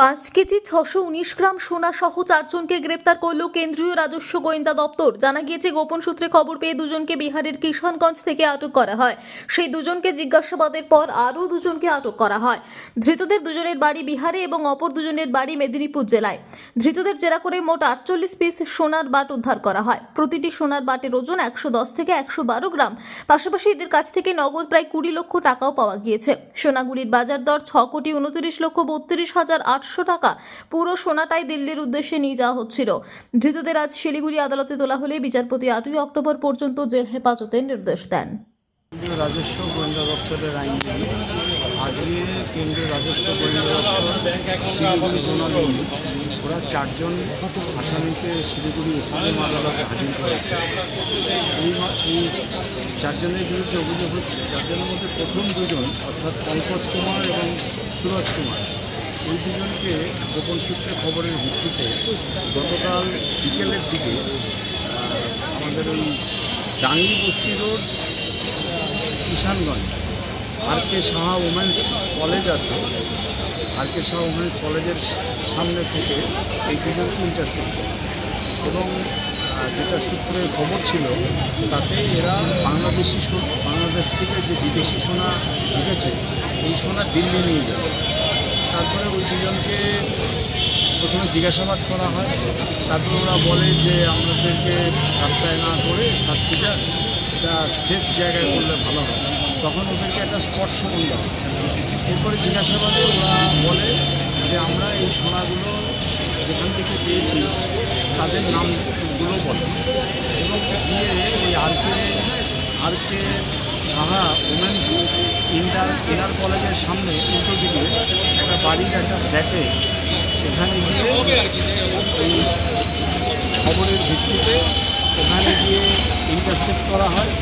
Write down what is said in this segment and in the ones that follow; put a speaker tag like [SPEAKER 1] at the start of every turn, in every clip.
[SPEAKER 1] পাঁচ কেজি ছশো উনিশ গ্রাম সোনা সহ চারজনকে গ্রেপ্তার করল কেন্দ্রীয় রাজস্ব গোয়েন্দা দপ্তর। জানা গিয়েছে, গোপন সূত্রে খবর পেয়ে দুজনকে বিহারের কিষানগঞ্জ থেকে আটক করা হয়। সেই দুজনকে জিজ্ঞাসাবাদের পর আরও দুজনকে আটক করা হয়। ধৃতদের দুজনের বাড়ি বিহারে এবং অপর দুজনের বাড়ি মেদিনীপুর জেলায়। ধৃতদের জেরা করে মোট আটচল্লিশ পিস সোনার বাট উদ্ধার করা হয়। প্রতিটি সোনার বাটের ওজন একশো দশ থেকে একশো বারো গ্রাম। পাশাপাশি এদের কাছ থেকে নগদ প্রায় কুড়ি লক্ষ টাকাও পাওয়া গিয়েছে। সোনাগুড়ির বাজার দর ছ কোটি উনত্রিশ লক্ষ বত্রিশ হাজার আটশো টাকা। পুরো সোনাটাই দিল্লির উদ্দেশ্যে নিয়ে যাওয়া হচ্ছিল। ধৃতদের আজ শিলিগুড়ি আদালতে তোলা হলে বিচারপতি আটই অক্টোবর পর্যন্ত জেল হেফাজতের নির্দেশ দেন।
[SPEAKER 2] রাজস্ব গোয়েন্দা দপ্তরের আইনজীবী, আজকে কেন্দ্রীয় রাজস্ব গোয়েন্দা দপ্তর, শিলিগুড়ি জোনাল ওরা চারজন আসামিকে শিলিগুড়ি এসিএম আদালতে হাজির করেছে। এই এই চারজনের বিরুদ্ধে অভিযোগ হচ্ছে, চারজনের মধ্যে প্রথম দুজন অর্থাৎ পঙ্কজ কুমার এবং সুরজ কুমার। এই দুজনকে গোপন সূত্রে খবরের ভিত্তিতে গতকাল বিকেলের দিকে আমাদের ওই Dangi Basti road, Kishanganj R K Saha women's college আছে। আর কে সাহা ওমেন্স কলেজের সামনে থেকে এই দুজনকে ইন্টারসেপ্ট এবং যেটা সূত্রে খবর ছিল তাতে এরা বাংলাদেশি বাংলাদেশ থেকে যে বিদেশি সোনা ঢুকেছে, এই সোনা দিল্লি নিয়ে যাবে। তারপরে ওই দুজনকে প্রথমে জিজ্ঞাসাবাদ করা হয়। তারপর ওরা বলে যে, আমাদেরকে রাস্তায় না করে সার্সিটা এটা সেফ জায়গায় করলে ভালো হয়। তখন ওদেরকে একটা স্পট সমন দেওয়া। এরপরে জিজ্ঞাসাবাদে ওরা বলে যে, আমরা এই সোনাগুলো যেখান থেকে পেয়েছি, তাদের নামগুলো বলে। এবং গিয়ে ওই RK RK Saha women's inter inner কলেজের সামনে উল্টো দিকে একটা বাড়ির একটা ফ্ল্যাটে এখানে গিয়ে এই খবরের ভিত্তিতে ওখানে গিয়ে ইন্টারসেপ্ট করা হয়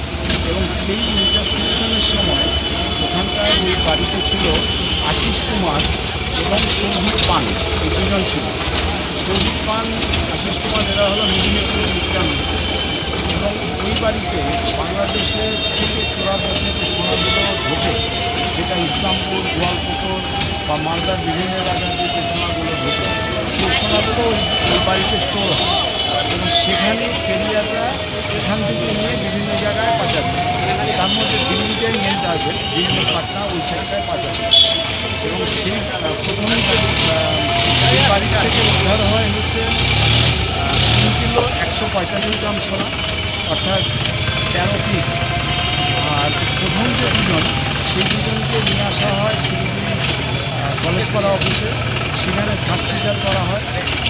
[SPEAKER 2] এবং সেই ইন্টারসেপশনের সময় ওখানকার ওই বাড়িতে ছিল আশিস কুমার এবং সৌভিক পান, এই দুজন ছিল। সৌভিক পান, আশিস কুমার, এরা হলো মেদিনীপুর বাড়িতে বাংলাদেশের থেকে চোরা পথে যে সোনাগুলো ঢোকে যেটা ইসলামপুর গোয়ালপুকুর বা মালদার বিভিন্ন এলাকায় যে সোনাগুলো ঢোকে সেই সোনাগুলো ওই বাড়িতে স্টোর হয়। এবং সেখানে কেরিয়াররা এখান থেকে নিয়ে বিভিন্ন জায়গায় পাচার তার মধ্যে দিল্লিটাই মেন টার্গেট দিল্লি, পাটনা, ওই সাইডটায় পাচার এবং সেই প্রথমে এই বাড়ি থেকে উদ্ধার হয় হচ্ছে তিন কিলো একশো পঁয়তাল্লিশ গ্রাম সোনা। অর্থাৎ তেরো পিস আর প্রথম যে দুজন, সেই দুজনকে নিয়ে আসা হয় শিলিগুড়ি কলেজপাড়া অফিসে সেখানে সার্সিজার করা হয়।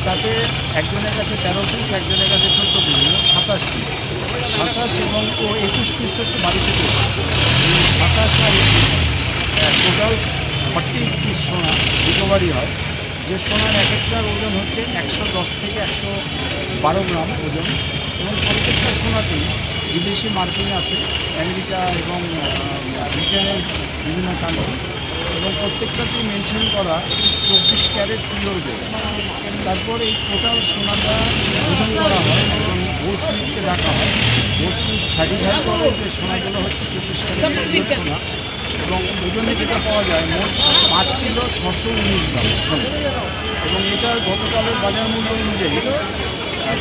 [SPEAKER 2] তাতে একজনের কাছে তেরো পিস একজনের কাছে চোদ্দ পিস মানে সাতাশ পিস সাতাশ এবং ও একুশ পিস হচ্ছে বাড়ি থেকে। সাতাশ আর একুশ টোটাল ফর্টি পিস সোনা রিকভারি হয়। যে সোনার এক একটার ওজন হচ্ছে একশো দশ থেকে একশো বারো গ্রাম ওজন। এবং প্রত্যেকটা সোনাতেই বিদেশি মার্কিং আছে আমেরিকা এবং ব্রিটেনের বিভিন্ন কান্ট্রি। এবং প্রত্যেকটাতেই মেনশন করা চব্বিশ ক্যারেট পিওর গোল্ড। তারপর এই টোটাল সোনাটা ওজন করা হয় এবং গোস্মিটকে ডাকা হয়। গোস্মিট সার্টিফাই করে যে সোনাগুলো হচ্ছে চব্বিশ ক্যারেট সোনা। এবং ওজনে যেটা পাওয়া যায় মোট পাঁচ কিলো ছশো উনিশ গ্রাম সোনা। এবং এটার গতকালের বাজার মূল্য অনুযায়ী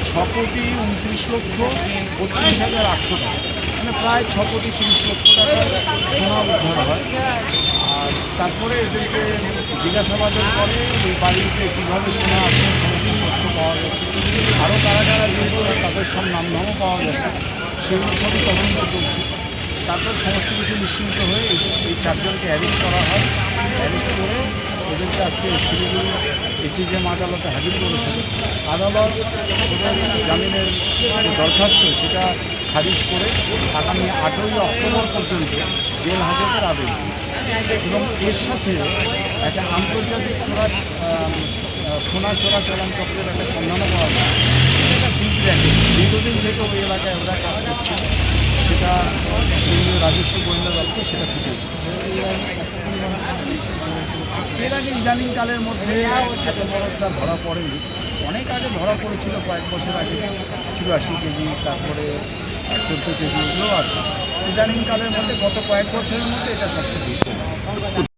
[SPEAKER 2] ছ কোটি উনত্রিশ লক্ষ বত্রিশ হাজার আটশো টাকা। মানে প্রায় ছ কোটি তিরিশ লক্ষ টাকা সোনা উদ্ধার হয়। আর তারপরে এদেরকে জিজ্ঞাসাবাদের পরে ওই বাড়িতে কীভাবে সোনা আছে, সমস্ত তথ্য পাওয়া গেছে। আরও কারা কারা জড়িত তাদের সব নামধামও পাওয়া গেছে। সেগুলো সবই তদন্ত চলছে। তারপর সমস্ত কিছু নিশ্চিন্ত হয়ে এই চারজনকে অ্যারেস্ট করা হয়। অ্যারেস্ট করে ওদেরকে আজকে শিলিগুড়ি এসিজিএম আদালতে হাজির করেছিল আদালত ওদের জামিনের যে দরখাস্ত, সেটা খারিজ করে আগামী আটই অক্টোবর পর্যন্ত জেল হাজতের আদেশ দিয়েছে। এবং এর সাথে একটা আন্তর্জাতিক চোরা সোনা চোরাচালান চক্রের একটা সন্ধানও পাওয়া যায়। র্যাকেট দীর্ঘদিন থেকে ওই এলাকায় ওরা কাজ করছে। সেটা রাজস্ব গোয়েন্দা দপ্তর সেটা ফুটে উঠেছে এর আগে ইদানিংকালের মধ্যে এত বড় ধরা পড়েনি। অনেক আগে ধরা পড়েছিল কয়েক বছর আগে, চুরাশি কেজি, তারপরে চোদ্দ কেজি, এগুলো আছে। ইদানিংকালের মধ্যে গত কয়েক বছরের মধ্যে এটা সবচেয়ে বেশি।